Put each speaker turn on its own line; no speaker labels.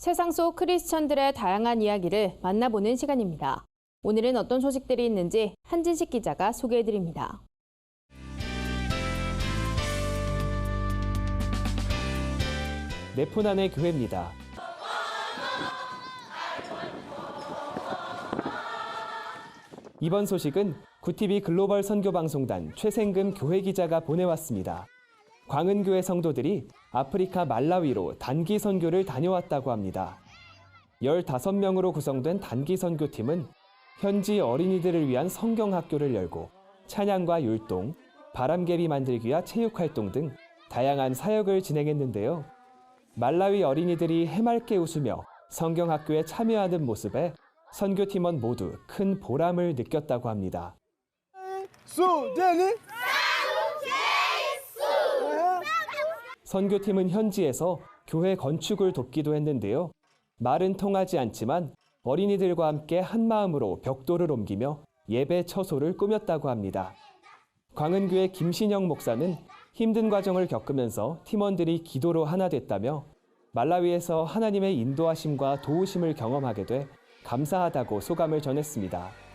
세상 속 크리스천들의 다양한 이야기를 만나보는 시간입니다. 오늘은 어떤 소식들이 있는지 한진식 기자가 소개해드립니다.
네푼안의 교회입니다. 이번 소식은 구티비 글로벌 선교방송단 최생금 교회 기자가 보내왔습니다. 광은교회 성도들이 아프리카 말라위로 단기 선교를 다녀왔다고 합니다. 15명으로 구성된 단기 선교팀은 현지 어린이들을 위한 성경학교를 열고 찬양과 율동, 바람개비 만들기와 체육활동 등 다양한 사역을 진행했는데요. 말라위 어린이들이 해맑게 웃으며 성경학교에 참여하는 모습에 선교팀원 모두 큰 보람을 느꼈다고 합니다.
수제니
선교팀은 현지에서 교회 건축을 돕기도 했는데요. 말은 통하지 않지만 어린이들과 함께 한 마음으로 벽돌을 옮기며 예배 처소를 꾸몄다고 합니다. 광은교회 김신영 목사는 힘든 과정을 겪으면서 팀원들이 기도로 하나 됐다며 말라위에서 하나님의 인도하심과 도우심을 경험하게 돼 감사하다고 소감을 전했습니다.